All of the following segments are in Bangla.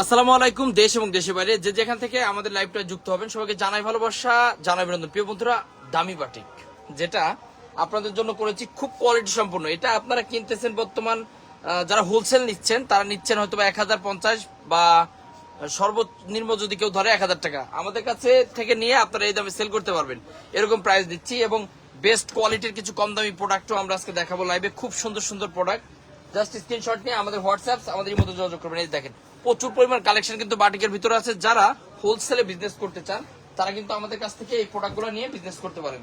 আসসালামু আলাইকুম, দেশ এবং দেশের বাইরে। যে যেখান থেকে আমাদের লাইভটা যুক্ত হবেন, সবাইকে জানাই ভালোবাসা, জানাই বিনোদন প্রিয় বন্ধুরা, দামি বাটিক, যেটা আপনাদের জন্য করেছি খুব কোয়ালিটি সম্পূর্ণ। এটা আপনারা কিনতেছেন বর্তমান যারা হোলসেল নিচ্ছেন, তারা নিচ্ছেন হয়তো এক হাজার পঞ্চাশ বা সর্বনিম্ন যদি কেউ ধরে এক হাজার টাকা। আমাদের কাছে থেকে নিয়ে আপনারা এই দামে সেল করতে পারবেন। এরকম প্রাইস দিচ্ছি এবং বেস্ট কোয়ালিটির কিছু কম দামি প্রোডাক্টও আমরা আজকে দেখাবো লাইভে খুব সুন্দর সুন্দর প্রোডাক্ট জাস্ট স্ক্রিনশট নিয়ে আমাদের হোয়াটসঅ্যাপ আমাদের মধ্যে যোগাযোগ করবেন। এই দেখেন প্রচুর পরিমাণ কালেকশন কিন্তু বাটিকের ভিতরে আছে। যারা হোলসেলে বিজনেস করতে চান, তারা কিন্তু আমাদের কাছ থেকে এই প্রোডাক্টগুলো নিয়ে বিজনেস করতে পারেন।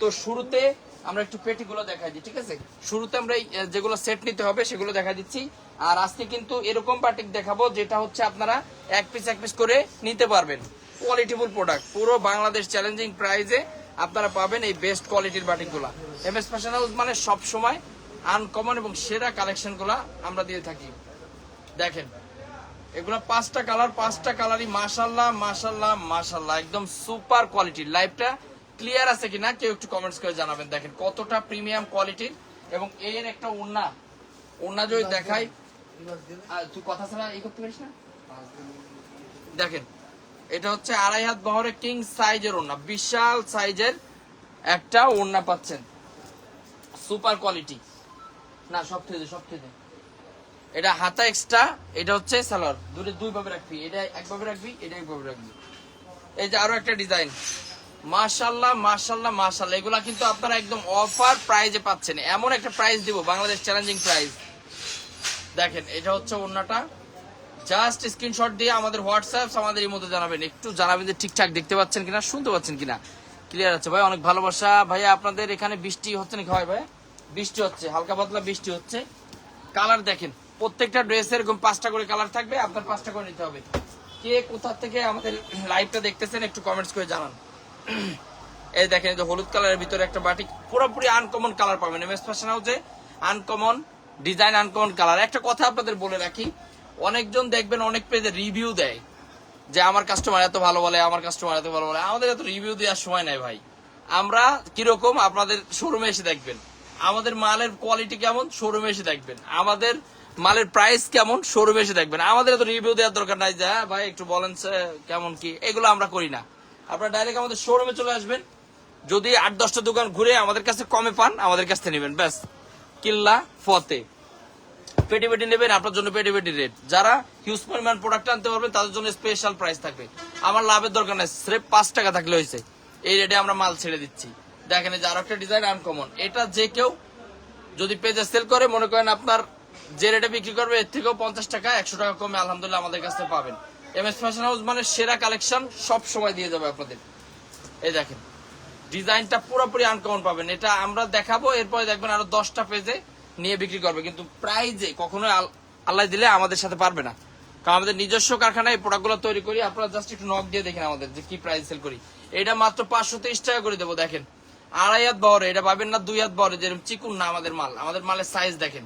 তো শুরুতে আমরা একটু পেটিগুলো দেখাই দিই, ঠিক আছে? শুরুতে আমরা যেগুলো সেট নিতে হবে সেগুলো দেখা দিচ্ছি। আর আজকে কিন্তু এরকম বাটিক দেখাবো যেটা হচ্ছে আপনারা এক পিস এক পিস করে নিতে পারবেন। কোয়ালিটিফুল প্রোডাক্ট পুরো বাংলাদেশ চ্যালেঞ্জিং প্রাইজে আপনারা পাবেন এই বেস্ট কোয়ালিটির বাটিকগুলো এম এস ফ্যাশন হাউস মানে সবসময় আনকমন এবং সেরা কালেকশনগুলো আমরা দিয়ে থাকি। দেখেন। এগুলো পাঁচটা কালার পাঁচটা কালারই মাশাল্লাহ মাশাল্লাহ মাশাল্লাহ একদম সুপার কোয়ালিটির। লাইভটা ক্লিয়ার আছে কিনা কেউ একটু কমেন্টস করে জানাবেন। দেখেন কতটা প্রিমিয়াম কোয়ালিটির এবং এর একটা ওন্না ওন্না যদি দেখাই। তুই কথা ছাড়া এই করতে পারিস না? দেখেন এটা হচ্ছে আড়াই হাত বহরে কিং সাইজের ওন্না বিশাল সাইজের একটা ওন্না পাচ্ছেন। সুপার কোয়ালিটি না সব থেকে সব থেকে এটা হাতা এক্সট্রা এটা হচ্ছে সালোয়ার। দুটো দুই ভাবে রাখবি। এটা একভাবে রাখবি, এটা একভাবে রাখবি। এই যে আরও একটা ডিজাইন মাশাল্লাহ মাশাল্লাহ মাশাল্লাহ এগুলা কিন্তু আপনারা একদম অফার প্রাইজে পাচ্ছেন। এমন একটা প্রাইস দিব, বাংলাদেশ চ্যালেঞ্জিং প্রাইস দেখেন, এটা হচ্ছে অন্যটা জাস্ট স্ক্রিনশট দিয়ে আমাদের হোয়াটসঅ্যাপ আমাদের এই মধ্যে জানাবেন। একটু জানাবেন যে ঠিকঠাক দেখতে পাচ্ছেন কিনা, শুনতে পাচ্ছেন কিনা। ক্লিয়ার আছে ভাই? অনেক ভালোবাসা। ভাইয়া, আপনাদের এখানে বৃষ্টি হচ্ছে নাকি? হয় ভাই? বৃষ্টি হচ্ছে, হালকা পাতলা বৃষ্টি হচ্ছে। কালার দেখেন। প্রত্যেকটা ড্রেসের এরকম পাঁচটা করে কালার থাকবে, আপনার পাঁচটা করে নিতে হবে। কে কোথা থেকে আমাদের লাইভটা দেখতেছেন একটু কমেন্টস করে জানান। এই দেখেন যে হলুদ কালারের ভিতরে একটা বাটিক পুরোপুরি আনকমন কালার পাবেন। এম এস ফ্যাশন হাউসে আনকমন ডিজাইন আনকমন কালার একটা কথা আপনাদের বলে রাখি, অনেকজন দেখবেন অনেক পেজে রিভিউ দেয়, যে আমার কাস্টমার এত ভালো বলে, আমার কাস্টমার এত ভালো বলে। আমাদের এত রিভিউ দেওয়ার সময় নাই ভাই। আমরা কীরকম, আপনাদের শোরুমে এসে দেখবেন। আমাদের মালের কোয়ালিটি কেমন শোরুমে এসে দেখবেন। আমাদের মালের প্রাইস কেমন? শোরুমে এসে দেখবেন। আমাদের এত রিভিউ দেওয়ার দরকার নাই যে। ভাই, একটু বলেন কেমন কি? এগুলো আমরা করি না। আপনারা ডাইরেক্ট আমাদের শোরুমে চলে আসবেন। যদি আট, দশটা দোকান ঘুরে আমাদের কাছে কমে পান, আমাদের কাছ থেকে নেবেন। ব্যাস। কিল্লা ফতে। পেটি পেটি নেবেন, আপনার জন্য পেটি পেটি রেট। যারা হিউজ পরিমাণ প্রোডাক্ট আনতে পারবেন, তাদের জন্য স্পেশাল প্রাইস থাকবে। আমার লাভের দরকার নাই, স্রেফ পাঁচ টাকা থাকলে হয়েছে। এই রেটে আমরা মাল ছেড়ে দিচ্ছি। দেখেন যে আরও একটা ডিজাইন আনকমন এটা যে কেউ যদি পেজে সেল করে, মনে করেন আপনার যে রেটে বিক্রি করবে, এর থেকেও পঞ্চাশ টাকা, একশো টাকা কমে আলহামদুলিল্লাহ আমাদের কাছে পাবেন। এম এস ফ্যাশন হাউস মানে সেরা কালেকশন সব সময় দিয়ে যাবে আপনাদের। এই দেখেন, ডিজাইনটা পুরোপুরি আনকমন পাবেন। এটা আমরা দেখাবো, এরপরে দেখবেন আরও দশটা পেজে নিয়ে বিক্রি করবে। কিন্তু প্রাইজে কখনো আল্লাহ দিলে আমাদের সাথে পারবে না। কারণ আমাদের নিজস্ব কারখানায় এই প্রোডাক্টগুলো তৈরি করি, আপনারা জাস্ট একটু নক দিয়ে দেখেন আমাদের যে কি প্রাইস সেল করি। এটা মাত্র পাঁচশো তেইশ টাকা করে দেবো, দেখেন। আড়াই হাত বহরে, এটা পাবেন না দুই হাত বহরে, যেরকম চিকুন না আমাদের মাল। আমাদের মালের সাইজ দেখেন।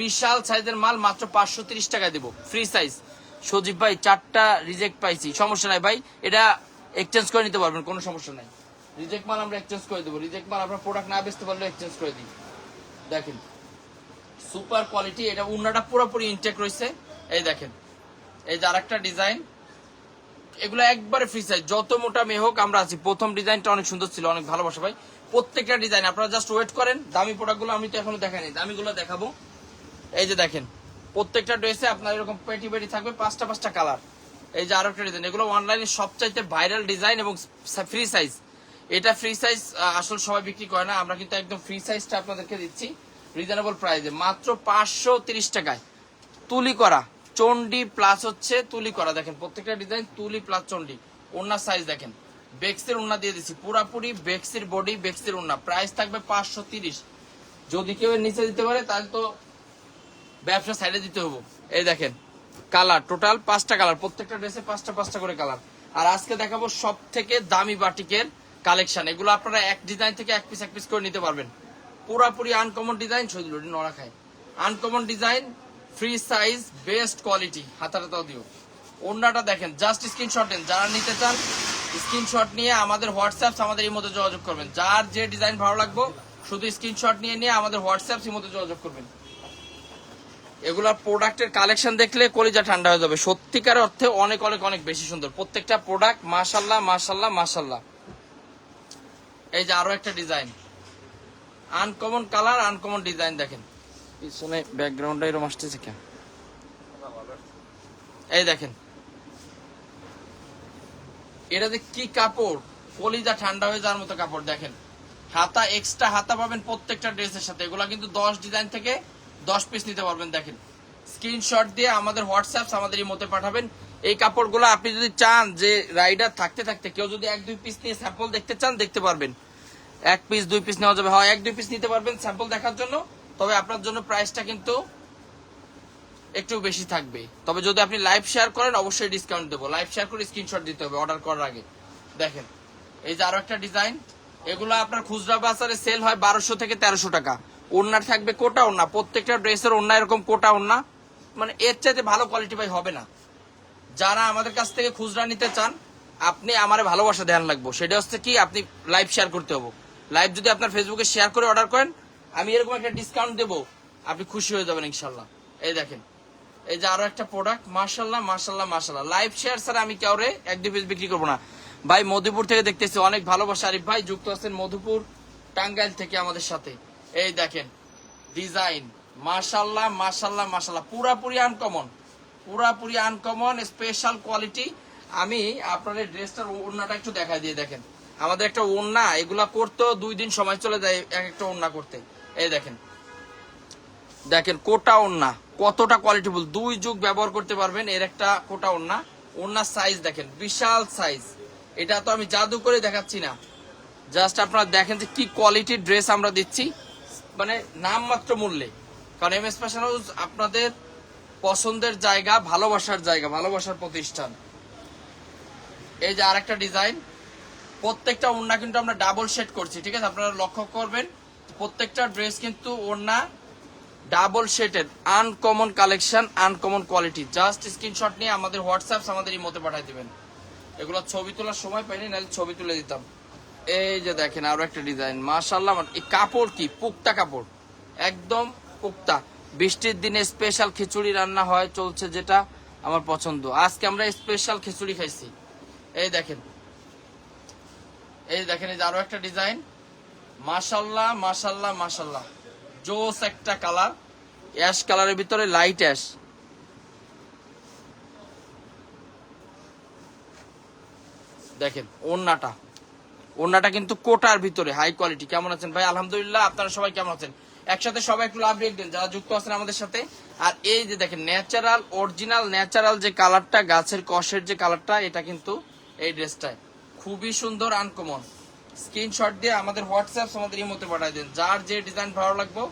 বিশাল সাইজের মাল, মাত্র পাঁচশো তিরিশ টাকা দিব। ফ্রি সাইজ সজীব ভাই, চারটা রিজেক্ট পাইছি। সমস্যা নাই ভাই, এটা এক্সচেঞ্জ করে নিতে পারবেন, কোনো সমস্যা নাই। রিজেক্ট মাল আমরা এক্সচেঞ্জ করে দেবো। রিজেক্ট মাল আপনার প্রোডাক্ট না বেচতে পারলে এক্সচেঞ্জ করে দিই দেখেন সুপার কোয়ালিটি এটা উন্নাটা পুরোপুরি ইনটেক রয়েছে। এই দেখেন, এই যে আরেকটা ডিজাইন এগুলো একবারে ফ্রি সাইজ যত মোটা মেয়ে হোক, আমরা আছি। প্রথম ডিজাইনটা অনেক সুন্দর ছিল, অনেক ভালোবাসা ভাই। প্রত্যেকটা ডিজাইন আপনারা জাস্ট ওয়েট করেন। দামি প্রোডাক্টগুলো আমি তো এখনও দেখাইনি। দামিগুলো দেখাবো। এই যে দেখেন, প্রত্যেকটা ড্রেসে আপনার এরকম পেটি পেটি থাকবে, পাঁচটা পাঁচটা কালার এই যে আরও একটা ডিজাইন এগুলো অনলাইনে সবচাইতে ভাইরাল ডিজাইন এবং ফ্রি সাইজ এটা ফ্রি সাইজ আসলে সবাই বিক্রি করে না, আমরা কিন্তু একদম ফ্রি সাইজটা আপনাদেরকে দিচ্ছি রিজনেবল প্রাইসে মাত্র পাঁচশো তিরিশ টাকায়। তুলি করা চন্ডি প্লাস হচ্ছে তুলি করা। দেখেন, প্রত্যেকটা ডিজাইন তুলি প্লাস চন্ডি ওনার সাইজ দেখেন। বেক্সের ওনা দিয়ে দিচ্ছি, পুরাপুরি বেক্সির বডি বেক্সির ওনা প্রাইস থাকবে পাঁচশো তিরিশ। যদি কেউ নিচে দিতে পারে, তাহলে তো ব্যবসা সাইডে দিতে হব। এই দেখেন কালার টোটাল পাঁচটা কালার প্রত্যেকটা ড্রেসে পাঁচটা পাঁচটা করে কালার আর আজকে দেখাবো সব থেকে দামি বাটিকের কালেকশন এগুলো আপনারা এক ডিজাইন থেকে এক পিস এক পিস করে নিতে পারবেন। পুরাপুরি আনকমন ডিজাইন শহীদ নড়া খায়। Uncommon design free size best quality হাতাটাতাও দিও। অন্যটা দেখেন জাস্ট স্ক্রিনশট নেন। যারা নিতে চান স্ক্রিনশট নিয়ে আমাদের হোয়াটসঅ্যাপ আমাদের এই মধ্যে যোগাযোগ করবেন। যার যে ডিজাইন ভালো লাগবে, শুধু স্ক্রিনশট নিয়ে নিয়ে আমাদের হোয়াটসঅ্যাপ এই মধ্যে যোগাযোগ করবেন। এগুলা প্রোডাক্টের কালেকশন দেখলে কলিজা ঠান্ডা হয়ে যাবে। সত্যিকার অর্থে অনেক অনেক অনেক বেশি সুন্দর। প্রত্যেকটা প্রোডাক্ট, মাশাল্লাহ মাশাল্লাহ মাশাল্লাহ। এই যে আরও একটা design. Uncommon colour uncommon design দেখেন। পিছনে ব্যাকগ্রাউন্ডটা এরকম আসতেছে কেন? এই দেখেন। এটা যে কি কাপড়? কলিজা ঠান্ডা হয়ে যাওয়ার মতো কাপড়, দেখেন। হাতা এক্সট্রা হাতা পাবেন প্রত্যেকটা ড্রেসের সাথে। এগুলা কিন্তু দশ ডিজাইন থেকে দশ পিস নিতে পারবেন, দেখেন। স্ক্রিনশট দিয়ে আমাদের হোয়াটসঅ্যাপ আমাদের এই মতে পাঠাবেন। এই কাপড়গুলো আপনি যদি চান যে রাইডার থাকতে থাকতে, কেউ যদি এক, দুই পিস নিয়ে স্যাম্পল দেখতে চান, দেখতে পারবেন। এক পিস দুই পিস নেওয়া যাবে। হয়, এক, দুই পিস নিতে পারবেন স্যাম্পল দেখার জন্য। তবে আপনার জন্য প্রাইসটা কিন্তু একটু বেশি থাকবে। তবে যদি আপনি লাইভ শেয়ার করেন, অবশ্যই ডিসকাউন্ট দেবো। লাইভ শেয়ার করে স্ক্রিনশট দিতে হবে অর্ডার করার আগে। দেখেন, এই যে আরও একটা ডিজাইন এগুলো আপনার খুচরা বাজারে সেল হয় বারোশো থেকে তেরোশো টাকা। ওনার থাকবে কোটা ওনা প্রত্যেকটা ড্রেসের ওনা এরকম কোটা ওনা মানে এর চাইতে ভালো কোয়ালিটি ভাই হবে না। যারা আমাদের কাছ থেকে খুচরা নিতে চান, আপনি আমার ভালোবাসা ধ্যান লাগবো। সেটা হচ্ছে কি, আপনি লাইভ শেয়ার করতে হব। লাইভ যদি আপনার ফেসবুকে শেয়ার করে অর্ডার করেন, আমি এরকম একটা ডিসকাউন্ট দেবো। আপনি খুশি হয়ে যাবেন ইনশাল্লাহ এই দেখেন। এই যে আরও একটা প্রোডাক্ট মার্শাল্লাহ মার্শাল্লাহ মার্শাল্লাহ লাইভ শেয়ার স্যার আমি কাউরে এক দুই পিস বিক্রি করব না। ভাই, মধুপুর থেকে দেখতেছি অনেক ভালোবাসা আরিফ ভাই, যুক্ত আছেন মধুপুর, টাঙ্গাইল থেকে আমাদের সাথে। এই দেখেন ডিজাইন মার্শাল্লাহ মার্শাল্লাহ মার্শাল্লাহ পুরাপুরি আনকমন পুরাপুরি আনকমন স্পেশাল কোয়ালিটি আমি আপনাদের ড্রেসটার ওড়নাটা একটু দেখা দিয়ে দেখেন। আমাদের একটা ওড়না, এগুলা করতেও দুই দিন সময় চলে যায় এক একটা ওড়না করতে। এই দেখেন দেখেন কোটা ওড়না, কতটা কোয়ালিটিফুল দুই যুগ ব্যবহার করতে পারবেন এর একটা কোটা ওড়না। ওড়নার সাইজ দেখেন, বিশাল সাইজ এটা তো আমি জাদু করে দেখাচ্ছি না। জাস্ট আপনারা দেখেন যে কি কোয়ালিটির ড্রেস আমরা দিচ্ছি। মানে নামমাত্র মূল্যে। কারণ এম এস ফ্যাশন হাউস আপনাদের পছন্দের জায়গা, ভালোবাসার জায়গা, ভালোবাসার প্রতিষ্ঠান। এই যে আরেকটা ডিজাইন, প্রত্যেকটা ওড়না কিন্তু আমরা ডাবল শেড করছি, ঠিক আছে? আপনারা লক্ষ্য করবেন, প্রত্যেকটা ড্রেস কিন্তু ওড়না ডাবল শেডের uncommon collection uncommon quality just screenshot নিয়ে আমাদের হোয়াটসঅ্যাপ আমাদের ইমোতে পাঠিয়ে দিবেন। এগুলো ছবি তোলার সময় পাইনি, নাহলে ছবি তুলে দিতাম। এই যে দেখেন আরও একটা ডিজাইন মাশাল্লাহ এই কাপড় কি? পুক্তা কাপড়। একদম পুক্তা। বৃষ্টির দিনে স্পেশাল খিচুড়ি রান্না হয়, চলছে যেটা আমার পছন্দ। আজকে আমরা স্পেশাল খিচুড়ি খাইছি। এই দেখেন। এই দেখেন, এই যে আরও একটা ডিজাইন। মাশাল্লাহ মাশাল্লাহ মাশাল্লাহ জোস একটা কালার। অ্যাশ কালারের ভিতরে লাইট অ্যাশ। দেখেন ওন্নাটা ওন্নাটা কিন্তু কোটার ভিতরে হাই কোয়ালিটি কেমন আছেন ভাই? আলহামদুলিল্লাহ, আপনারা সবাই কেমন আছেন? একসাথে সবাই একটু লাভ রেট দেন, যারা যুক্ত আছেন আমাদের সাথে। আর এই যে দেখেন ন্যাচারাল অরিজিনাল ন্যাচারাল যে কালারটা গাছের কষের যে কালারটা এটা কিন্তু এই ড্রেসটায়। খুবই সুন্দর আনকমন স্ক্রিনশট দিয়ে আমাদের হোয়াটসঅ্যাপ আমাদের ইমোতে পাঠিয়ে দেন। যার যে ডিজাইন ভালো লাগবে,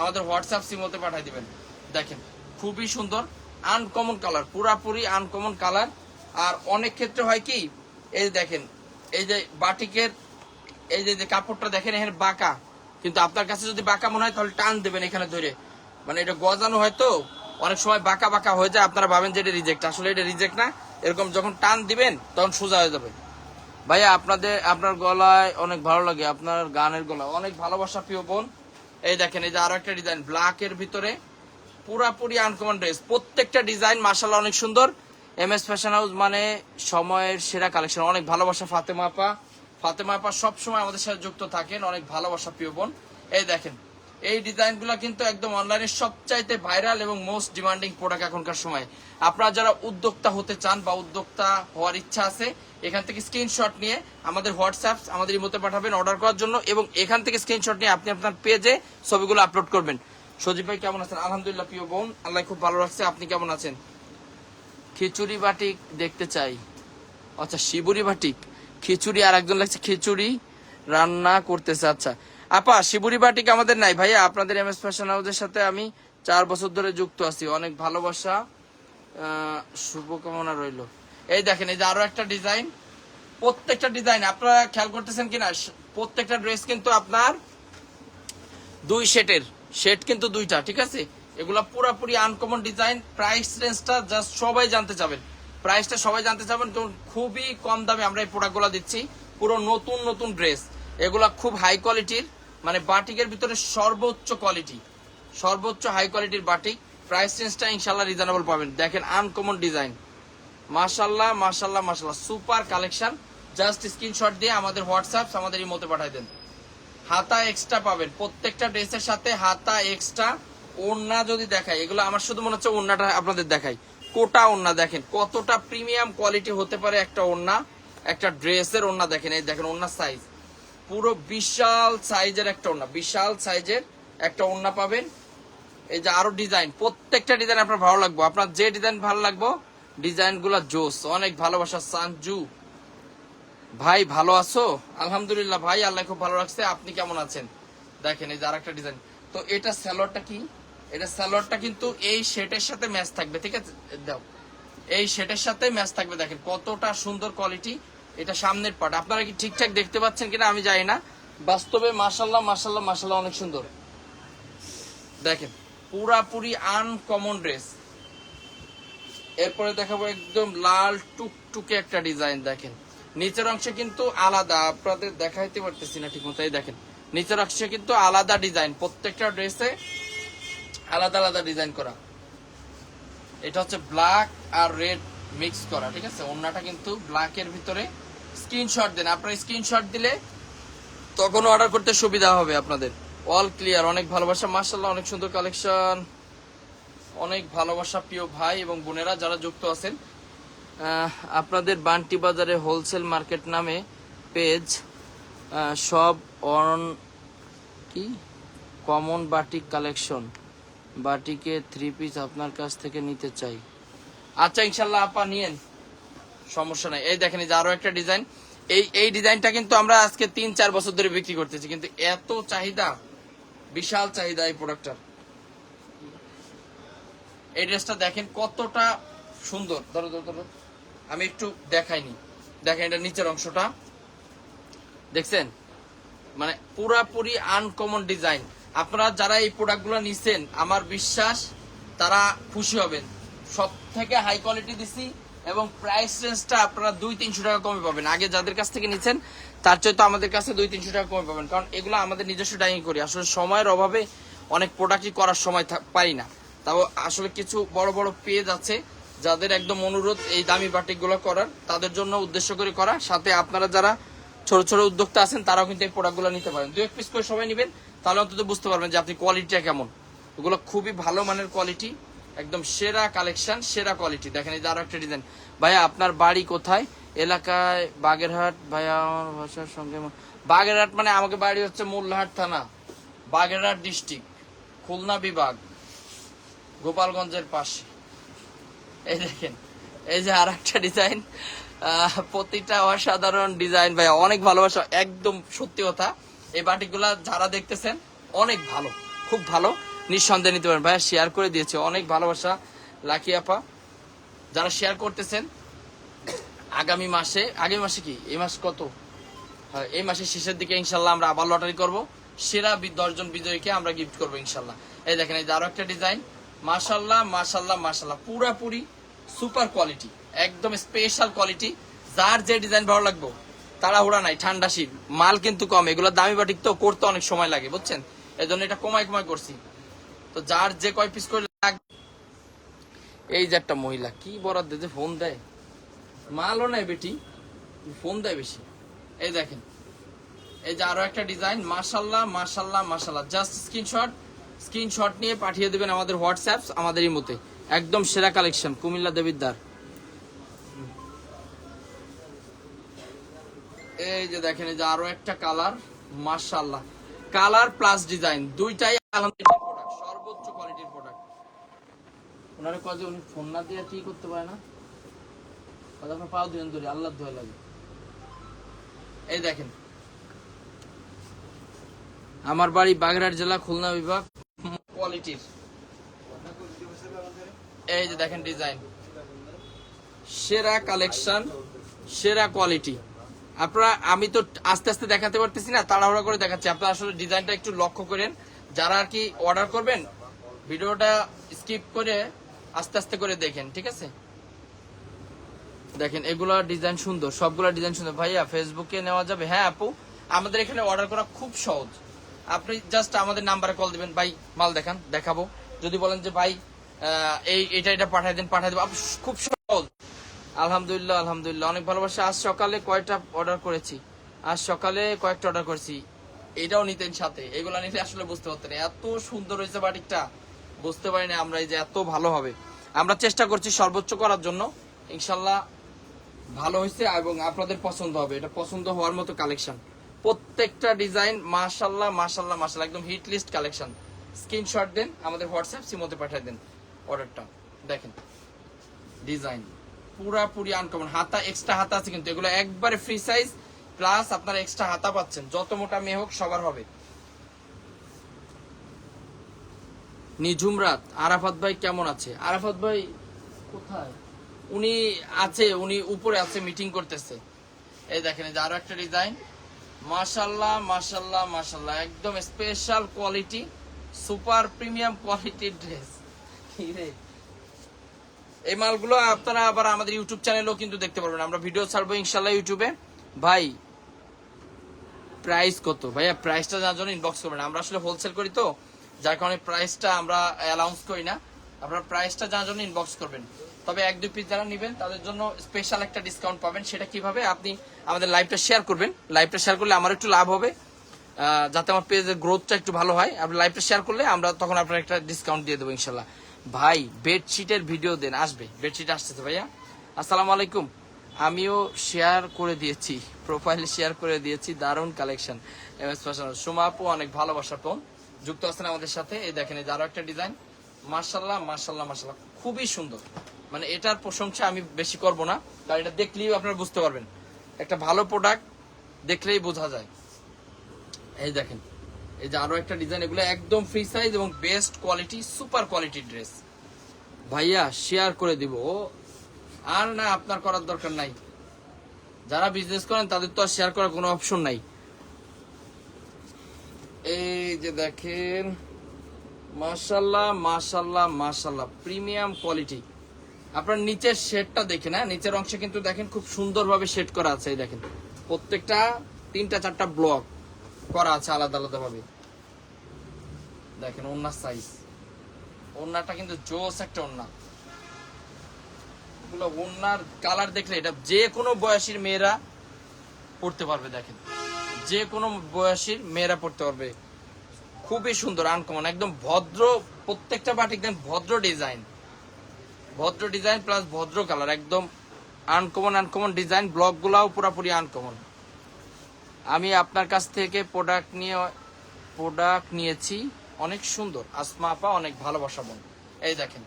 আমাদের হোয়াটসঅ্যাপ সিমোতে পাঠিয়ে দিবেন। দেখেন, খুবই সুন্দর আনকমন কালার পুরাপুরি আনকমন কালার আর অনেক ক্ষেত্রে হয় কি, এই দেখেন এই যে বাটিকের, এই যে কাপড়টা দেখেন, এখানে বাঁকা। কিন্তু আপনার কাছে যদি বাঁকা মনে হয়, তাহলে টান দেবেন এখানে ধরে। মানে এটা গজানো হয় তো, অনেক সময় বাঁকা বাঁকা হয়ে যায়, আপনারা ভাবেন যে এটা রিজেক্ট আসলে এটা রিজেক্ট না। এরকম যখন টান দিবেন, তখন সোজা হয়ে যাবে। ভাইয়া, আপনাদের, আপনার গলায় অনেক ভালো লাগে, আপনার গানের গলা অনেক ভালোবাসা, প্রিয় বোন। এই দেখেন, এই যে আরও একটা ডিজাইন ব্ল্যাক এর ভিতরে পুরাপুরি আনকমন ড্রেস প্রত্যেকটা ডিজাইন মার্শাল অনেক সুন্দর। এম এস ফ্যাশন হাউস মানে সময়ের সেরা কালেকশন অনেক ভালোবাসা ফাতেমা আপা। ফাতেমা আপা সবসময় আমাদের সাথে যুক্ত থাকেন, অনেক ভালোবাসা প্রিয় বোন। এই দেখেন, এই ডিজাইনগুলো কিন্তু একদম অনলাইনে সবচাইতে ভাইরাল এবং মোস্ট ডিমান্ডিং প্রোডাক্ট এখনকার সময়। আপনারা যারা উদ্যোক্তা হতে চান বা উদ্যোক্তা হওয়ার ইচ্ছা আছে, এখান থেকে স্ক্রিনশট নিয়ে আমাদের হোয়াটসঅ্যাপ আমাদের ইমোতে পাঠাবেন অর্ডার করার জন্য এবং এখান থেকে স্ক্রিনশট নিয়ে আপনি আপনার পেজে ছবিগুলো আপলোড করবেন। সজীব ভাই কেমন আছেন? আলহামদুলিল্লাহ প্রিয় বোন, আল্লাহ খুব ভালো রাখছে। আপনি কেমন আছেন? খিচুড়ি বাটিক দেখতে চাই। আচ্ছা শিবুরি বাটিক খিচুড়ি আর একজন লাগছে খিচুড়ি রান্না করতেছে। আচ্ছা আপা, শিবুরি বাটিক আমাদের নাই? ভাইয়া, আপনাদের এম এস ফ্যাশন হাউসের সাথে আমি চার বছর ধরে যুক্ত আছি। অনেক ভালোবাসা শুভকামনা রইল। এই দেখেন, এই যে আরও একটা ডিজাইন। প্রত্যেকটা ডিজাইন, আপনারা খেয়াল করতেছেন কিনা? প্রত্যেকটা ড্রেস কিন্তু আপনার দুই সেটের। সেট কিন্তু দুইটা, ঠিক আছে? এগুলা পুরাপুরি আনকমন ডিজাইন প্রাইস রেঞ্জটা জাস্ট সবাই জানতে চাবেন। প্রাইসটা সবাই জানতে চাবেন তো খুবই কম দামে আমরা এই প্রোডাক্টগুলো দিচ্ছি। পুরো নতুন নতুন ড্রেস এগুলা খুব হাই কোয়ালিটির মানে বাটিকের ভিতরে সর্বোচ্চ কোয়ালিটি সর্বোচ্চ হাই কোয়ালিটির বাটিক। প্রাইস রেঞ্জটা ইনশাল্লাহ রিজনেবল পাবেন। দেখেন আনকমন ডিজাইন মাশাল্লাহ মাশাল্লাহ মাশাল্লাহ সুপার কালেকশন জাস্ট স্ক্রিনশট দিয়ে আমাদের হোয়াটসঅ্যাপ আমাদের ইমোতে পাঠাই দেন। হাতা এক্সট্রা পাবেন। প্রত্যেকটা ড্রেসের সাথে হাতা এক্সট্রা ওড়না যদি দেখাই, এগুলো আমার শুধু মনে হচ্ছে ওড়নাটা আপনাদের দেখাই। কোটা ওড়না দেখেন, কতটা প্রিমিয়াম কোয়ালিটি হতে পারে একটা ওড়না, একটা ড্রেসের ওড়না দেখেন, এই দেখেন ওড়নার সাইজ পুরো বিশাল সাইজের একটা ওড়না, বিশাল সাইজের একটা ওড়না পাবেন। এই যে আরও ডিজাইন প্রত্যেকটা ডিজাইন আপনার ভালো লাগবে। আপনার যে ডিজাইন ভালো লাগবে ডিজাইনগুলা জোস, অনেক ভালোবাসা, সানজু। ভাই, ভালো আছো? আলহামদুলিল্লাহ, ভাই, আল্লাহ খুব ভালো রাখছে। আপনি কেমন আছেন? দেখেন, এই যে আরেকটা ডিজাইন তো এটা স্যালোয়ারটা কি? এটা স্যালোয়ারটা কিন্তু এই শেটের সাথে ম্যাচ থাকবে, ঠিক আছে? দাও। এই শেটের সাথে ম্যাচ থাকবে, দেখেন কতটা সুন্দর কোয়ালিটি এটা সামনের পার্ট আপনারা কি ঠিকঠাক দেখতে পাচ্ছেন কিনা আমি জানি না। বাস্তবে মাশাল্লাহ মাশাল্লাহ মাশাল্লাহ অনেক সুন্দর। দেখেন, পুরাপুরি আনকমন ড্রেস এরপরে দেখাবো একদম লাল টুকটুকে একটা ডিজাইন দেখেন। নিচের অংশে কিন্তু আলাদা, আপনাদের দেখাইতে পারতেছি না ঠিক মতো দেখেন, নিচের অংশে কিন্তু আলাদা ডিজাইন প্রত্যেকটা ড্রেসে আলাদা আলাদা ডিজাইন করা। এটা হচ্ছে ব্ল্যাক আর রেড মিক্স করা, ঠিক আছে? অন্যটা কিন্তু ব্ল্যাকের ভিতরে স্ক্রিনশট দেন। আপনার স্ক্রিনশট দিলে তখন অর্ডার করতে সুবিধা হবে আপনাদের। অল ক্লিয়ার অনেক ভালোবাসা। মার্শাল্লাহ অনেক সুন্দর কালেকশন অনেক ভালোবাসা প্রিয় ভাই এবং বোনেরা যারা যুক্ত আছেন। আপনাদের বান্টি বাজারে হোলসেল মার্কেট নামে পেজ সব অন কি? কমন বাটিক কালেকশন বাটিকে থ্রি পিস আপনার কাছ থেকে নিতে চাই। আচ্ছা ইনশাল্লাহ আপা, নিয়েন। সমস্যা নাই। এই দেখেন যে আরও একটা ডিজাইন এই এই ডিজাইনটা কিন্তু আমরা আজকে তিন, চার বছর ধরে বিক্রি করতেছি। কিন্তু এত চাহিদা, বিশাল চাহিদা এই প্রোডাক্টটার এই ড্রেসটা দেখেন কতটা সুন্দর। ধরো ধরো ধরো। আমি একটু দেখাইনি। দেখেন, এটা নিচের অংশটা। দেখছেন? মানে পুরাপুরি আনকমন ডিজাইন আপনারা যারা এই প্রোডাক্টগুলো নিছেন, আমার বিশ্বাস তারা খুশি হবেন। সব থেকে হাই কোয়ালিটি দিছি এবং প্রাইস রেঞ্জটা আপনারা দুই তিনশো টাকা কমে পাবেন। আগে যাদের কাছ থেকে নিছেন, তার চেয়ে তো আমাদের কাছে দুই তিনশো টাকা কমে পাবেন। কারণ এগুলো আমাদের নিজস্ব ডাইং করি। আসলে সময়ের অভাবে অনেক প্রোডাক্টই করার সময় পাই না। তাও আসলে কিছু বড় বড় পেজ আছে যাদের একদম অনুরোধ এই দামি বাটিকগুলো করার। তাদের জন্য উদ্দেশ্য করে করা। সাথে আপনারা যারা ছোট ছোট উদ্যোক্তা আছেন, তারাও কিন্তু এই প্রোডাক্টগুলো নিতে পারেন। দু এক পিস করে সবাই নেবেন, তাহলে অন্তত বুঝতে পারবেন যে আপনি কোয়ালিটিটা কেমন। এগুলো খুবই ভালো মানের কোয়ালিটি একদম সেরা কালেকশন সেরা কোয়ালিটি দেখেন, এই যে আরও একটা ডিজাইন ভাইয়া, আপনার বাড়ি কোথায়? এলাকায়, বাগেরহাট? ভাইয়া, আমার ভাষার সঙ্গে বাগেরহাট মানে আমাকে বাড়ি হচ্ছে মোল্লাহাট থানা, বাগেরহাট ডিস্ট্রিক্ট খুলনা বিভাগ, গোপালগঞ্জের পাশে। এই দেখেন, এই যে আর একটা ডিজাইন প্রতিটা অসাধারণ ডিজাইন ভাই অনেক ভালোবাসা একদম সত্যি কথা। এই বাটিগুলা যারা দেখতেছেন অনেক ভালো খুব ভালো। নিঃসন্দেহে নিতে পারেন। ভাইয়া শেয়ার করে দিয়েছে অনেক ভালোবাসা। লাকি আপা যারা শেয়ার করতেছেন আগামী মাসে আগামী মাসে কি? এই মাস কত? হ্যাঁ, এই মাসের শেষের দিকে ইনশাল্লাহ আমরা আবার লটারি করব। সেরা দশজন বিজয়ীকে আমরা গিফট করব ইনশাল্লাহ এই দেখেন এই আরও একটা ডিজাইন মাশাল্লাহ মাশাল্লাহ মাশাল্লাহ পুরাপুরি সুপার কোয়ালিটি একদম স্পেশাল কোয়ালিটি যার যে ডিজাইন ভালো লাগবে, তাড়াহুড়া নাই, ঠান্ডা শীত। মাল কিন্তু কম, এগুলো দামি বাটিক তো, করতে অনেক সময় লাগে, বুঝছেন? এই জন্য এটা কমাই কমাই করছি। তো যার যে কয় পিস করে এই যে একটা মহিলা, কি বরাদ যে ফোন দেয়? মালও নাই বেটি ফোন দেয় বেশি। এই দেখেন, এই যে আরও একটা ডিজাইন মাশাল্লাহ মাশাল্লাহ মাশাল্লাহ জাস্ট স্ক্রিনশট স্ক্রিনশট নিয়ে পাঠিয়ে দেবেন আমাদের হোয়াটসঅ্যাপ আমাদের মতে একদম সেরা কালেকশন কুমিল্লা দেবিদ্দার এই যে দেখেন, এই যে আরও একটা কালার মাশাল্লাহ কালার প্লাস ডিজাইন দুইটাই আলহামদুলিল্লাহ প্রোডাক্ট সর্বোচ্চ কোয়ালিটির প্রোডাক্ট ওনারে কাজে উনি ফোন না দিয়ে কি করতে পারে না? আপনার পাও দিন ধরে আল্লাহ ধোয়া লাগে। এই দেখেন, আমার বাড়ি বাগেরহাট জেলা খুলনা বিভাগ কোয়ালিটির এই যে দেখেন ডিজাইন সেরা কালেকশন সেরা কোয়ালিটি আপনারা, আমি তো আস্তে আস্তে দেখাতে পারতেছি না, তাড়াহুড়া করে দেখাচ্ছি। আপনারা আসলে ডিজাইনটা একটু লক্ষ্য করেন। যারা আর কি অর্ডার করবেন, ভিডিওটা স্কিপ করে আস্তে আস্তে করে দেখেন, ঠিক আছে? দেখেন, এগুলা ডিজাইন সুন্দর, সবগুলা ডিজাইন সুন্দর। ভাইয়া ফেসবুকে নেওয়া যাবে? হ্যাঁ আপু। আমাদের এখানে অর্ডার করা খুব সহজ। আপনি জাস্ট আমাদের নাম্বারে কল দিবেন। ভাই, মাল দেখান, দেখাবো। যদি বলেন যে, ভাই এই, এটা এটা পাঠাই দেন, পাঠাই দেবো। খুব আলহামদুলিল্লাহ আলহামদুলিল্লাহ। অনেক ভালোবাসা। আজ সকালে কয়টা অর্ডার করেছি? আজ সকালে কয়েকটা অর্ডার করেছি। এটাও নিতেন সাথে। এগুলো নিতে আসলে বুঝতে পারতেন। এত সুন্দর হয়েছে বাটিকটা। বুঝতে পারিনি আমরা এই যে এত ভালো হবে। আমরা চেষ্টা করছি সর্বোচ্চ করার জন্য। ইনশাল্লাহ ভালো হয়েছে এবং আপনাদের পছন্দ হবে। এটা পছন্দ হওয়ার মতো কালেকশন প্রত্যেকটা ডিজাইন মাশাল্লাহ মাশাল্লাহ মাশাল্লাহ। একদম হিট লিস্ট কালেকশন স্ক্রিনশট দেন, আমাদের হোয়াটসঅ্যাপ সিমোতে পাঠিয়ে দেন অর্ডারটা দেখেন। ডিজাইন পুরাপুরি আনকমন হাতা এক্সট্রা হাতা আছে কিন্তু, এগুলো একবারে ফ্রি সাইজ প্লাস এক্সট্রা হাতা পাচ্ছেন। যত মোটা মেয়ে হোক, সবার হবে। নিঝুম রাত, আরাফাত ভাই কেমন আছে? আরাফাত ভাই কোথায়? উনি আছে, উনি উপরে আছে মিটিং করতেছে। এই দেখেন যে আরও একটা ডিজাইন মাশাল্লাহ মাশাল্লাহ মাশাল্লাহ। একদম স্পেশাল কোয়ালিটি সুপার প্রিমিয়াম কোয়ালিটির ড্রেস এই মালগুলো আপনারা আবার আমাদের ইউটিউব চ্যানেলেও কিন্তু দেখতে পারবেন। আমরা ভিডিও ছাড়বো ইনশাল্লাহ ইউটিউবে। ভাই প্রাইস কত? ভাইয়া প্রাইসটা জানার জন্য ইনবক্স করবেন। আমরা আসলে হোলসেল করি তো, যার কারণে প্রাইসটা আমরা অ্যালাউন্স করি না। আপনারা প্রাইসটা জানার জন্য ইনবক্স করবেন। তবে এক, দুই পিস যারা নেবেন, তাদের জন্য স্পেশাল একটা ডিসকাউন্ট পাবেন। সেটা কীভাবে? আপনি আমাদের লাইভটা শেয়ার করবেন। লাইভটা শেয়ার করলে আমার একটু লাভ হবে যাতে আমার পেজের গ্রোথটা একটু ভালো হয়। আপনি লাইভটা শেয়ার করলে আমরা তখন আপনার একটা ডিসকাউন্ট দিয়ে দেবো ইনশাল্লাহ ভাই বেডশিটের ভিডিও দেন, আসবে। বেডশিট আসতেছে ভাইয়া। আসসালামু আলাইকুম। আমিও শেয়ার করে দিয়েছি প্রোফাইল শেয়ার করে দিয়েছি, দারুণ কালেকশন এম এস ফ্যাশন অনেক ভালোবাসা টোন যুক্ত আছেন আমাদের সাথে। এই দেখেন, এই আরও একটা ডিজাইন মার্শাল্লাহ মার্শাল্লাহ মার্শাল্লাহ খুবই সুন্দর। মানে এটার প্রশংসা আমি বেশি করব না, কারণ এটা দেখলেই আপনারা বুঝতে পারবেন। একটা ভালো প্রোডাক্ট দেখলেই বোঝা যায়। এই দেখেন। এই যে আরও একটা ডিজাইন এগুলো একদম ফ্রি সাইজ এবং বেস্ট কোয়ালিটি সুপার কোয়ালিটির ড্রেস ভাইয়া শেয়ার করে দিব। আর না, আপনার করার দরকার নাই। যারা বিজনেস করেন, তাদের তো আর শেয়ার করার কোনো অপশন নাই। এই যে দেখেন মাশাল্লাহ মাশাল্লাহ মাশাল্লাহ প্রিমিয়াম কোয়ালিটি আপনার নিচের শেডটা দেখেন হ্যাঁ? নিচের অংশে কিন্তু দেখেন খুব সুন্দরভাবে শেড করা আছে, এই দেখেন। প্রত্যেকটা তিনটা, চারটা ব্লক করা আছে আলাদা আলাদা ভাবে দেখেন ওনার সাইজ ওনাটা কিন্তু জোস একটা ওন্না এগুলো ওনার কালার দেখলে এটা যে কোনো বয়সীর মেয়েরা পড়তে পারবে, দেখেন। যে কোনো বয়সীর মেয়েরা পড়তে পারবে। খুবই সুন্দর আনকমন একদম ভদ্র, প্রত্যেকটা বাটিক দেন ভদ্র ডিজাইন ভদ্র ডিজাইন প্লাস ভদ্র কালার একদম আনকমন আনকমন ডিজাইন ব্লক গুলাও পুরাপুরি আনকমন আমি আপনার কাছ থেকে প্রোডাক্ট নিয়ে প্রোডাক্ট নিয়েছি। অনেক সুন্দর। আসমা আপা অনেক ভালোবাসা বোন। এই দেখেন,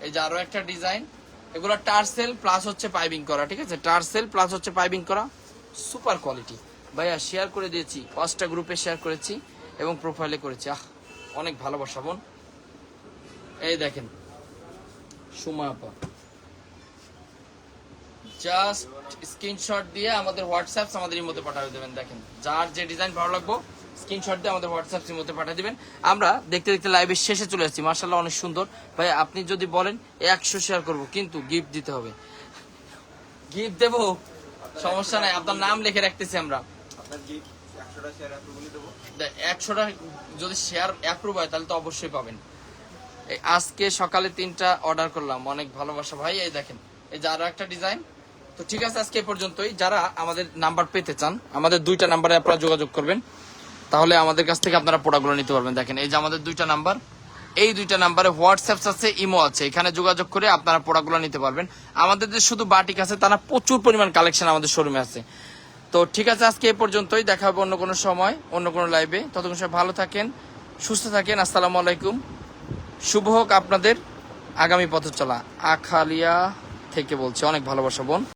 এই যে আরও একটা ডিজাইন। এগুলো টার্সেল প্লাস হচ্ছে পাইপিং করা, ঠিক আছে? টার্সেল প্লাস হচ্ছে পাইপিং করা। সুপার কোয়ালিটি ভাইয়া শেয়ার করে দিয়েছি, পাঁচটা গ্রুপে শেয়ার করেছি এবং প্রোফাইলে করেছি। আহ, অনেক ভালোবাসা বোন। এই দেখেন, সুমা আপা। জাস্ট স্ক্রিনশট দিয়ে আমাদের হোয়াটসঅ্যাপ আমাদের মধ্যে পাঠিয়ে দেবেন, দেখেন। যার যে ডিজাইন ভালো লাগবো স্ক্রিনশট দিয়ে আমাদের হোয়াটসঅ্যাপ মধ্যে পাঠিয়ে দিবেন। আমরা দেখতে দেখতে লাইভের শেষে চলে যাচ্ছি মার্শাল্লাহ অনেক সুন্দর। ভাই আপনি যদি বলেন একশো শেয়ার করব কিন্তু গিফট দিতে হবে। গিফট দেব? সমস্যা নাই আপনার নাম লিখে রাখতেছি আমরা। একশোটা যদি শেয়ার অ্যাপ্রুভ হয় তাহলে তো অবশ্যই পাবেন। এই আজকে সকালে তিনটা অর্ডার করলাম অনেক ভালোবাসা। ভাই এই দেখেন এই যে আরও একটা ডিজাইন তো ঠিক আছে আজকে পর্যন্তই। যারা আমাদের নাম্বার পেতে চান আমাদের দুইটা নাম্বারে আপনারা যোগাযোগ করবেন। তাহলে আমাদের কাছ থেকে আপনারা প্রোডাক্টগুলো নিতে পারবেন। দেখেন, এই যে আমাদের দুইটা নাম্বার, এই দুইটা নাম্বারে হোয়াটসঅ্যাপ আছে ইমো আছে। এখানে যোগাযোগ করে আপনারা প্রোডাক্টগুলো নিতে পারবেন। আমাদের যে শুধু বাটিক আছে, তারা প্রচুর পরিমাণ কালেকশন আমাদের শোরুমে আছে। তো ঠিক আছে, আজকে এ পর্যন্তই। দেখা হবে অন্য কোনো সময়, অন্য কোনো লাইভে ততক্ষণ সবাই ভালো থাকেন, সুস্থ থাকেন। আসসালামু আলাইকুম। শুভ হোক আপনাদের আগামী পথ চলা আখালিয়া থেকে বলছি, অনেক ভালোবাসা, বোন।